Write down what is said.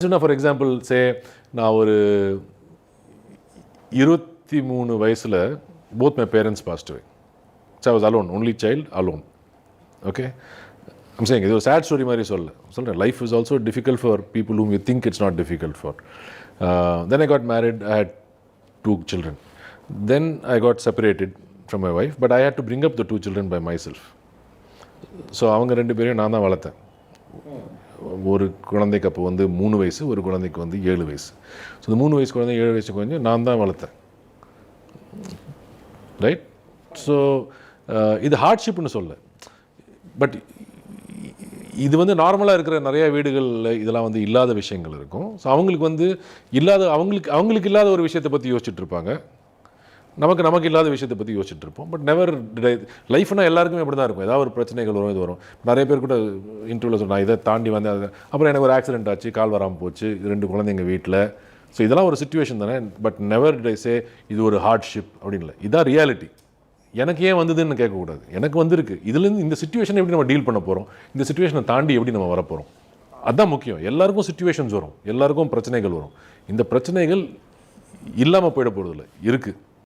For example சே நான் ஒரு இருபத்தி மூணு வயசில் both my parents passed away so was alone only child alone okay I'm saying இது ஒரு சேட் ஸ்டோரி மாதிரி சொல்ல சொல்கிறேன் life is also difficult for people whom you think it's not difficult for then I got married I had two children then I got separated from my wife but I had to bring up the two children by myself so அவங்க ரெண்டு பேரையும் நான் தான் வளர்த்தேன். ஒரு குழந்தைக்கு அப்போ வந்து மூணு வயசு ஒரு குழந்தைக்கு வந்து ஏழு வயசு. ஸோ இந்த மூணு வயசு குழந்தை ஏழு வயசு குழந்தை நான் தான் வளர்த்தேன். ரைட் ஸோ இது ஹார்ட்ஷிப்னு சொல்ல பட் இது வந்து நார்மலாக இருக்கிற நிறைய வீடுகளில் இதெல்லாம் வந்து இல்லாத விஷயங்கள் இருக்கும். ஸோ அவங்களுக்கு வந்து இல்லாத அவங்களுக்கு அவங்களுக்கு இல்லாத ஒரு விஷயத்தை பற்றி யோசிச்சுட்டு இருப்பாங்க. நமக்கு நமக்கு இல்லாத விஷயத்தை பற்றி யோசிச்சுட்டு இருப்போம் பட் நெவர் லைஃப்னா எல்லாருக்குமே அப்படி தான் இருக்கும். ஏதாவது ஒரு பிரச்சனைகள் வரும் இது வரும். நிறைய பேர் கூட இன்டர்வியூவில் சொன்னால் இதை தாண்டி வந்து அது அப்புறம் எனக்கு ஒரு ஆக்சிடென்ட் ஆச்சு கால் வராமல் போச்சு இது ரெண்டு குழந்தைங்க வீட்டில் ஸோ இதெல்லாம் ஒரு சுச்சுவேஷன் தானே. பட் நெவர் சே இது ஒரு ஹார்ட்ஷிப் அப்படின்னு இல்லை. இதான் ரியாலிட்டி எனக்கு ஏன் வந்ததுன்னு கேட்கக்கூடாது. எனக்கு வந்திருக்கு. இதுலேருந்து இந்த சுச்சுவேஷனை எப்படி நம்ம டீல் பண்ண போகிறோம் இந்த சுச்சுவேஷனை தாண்டி எப்படி நம்ம வரப்போகிறோம் அதுதான் முக்கியம். எல்லாருக்கும் சுச்சுவேஷன்ஸ் வரும். எல்லாருக்கும் பிரச்சனைகள் வரும். இந்த பிரச்சனைகள் இல்லாமல் போயிட போகிறதில்ல இருக்குது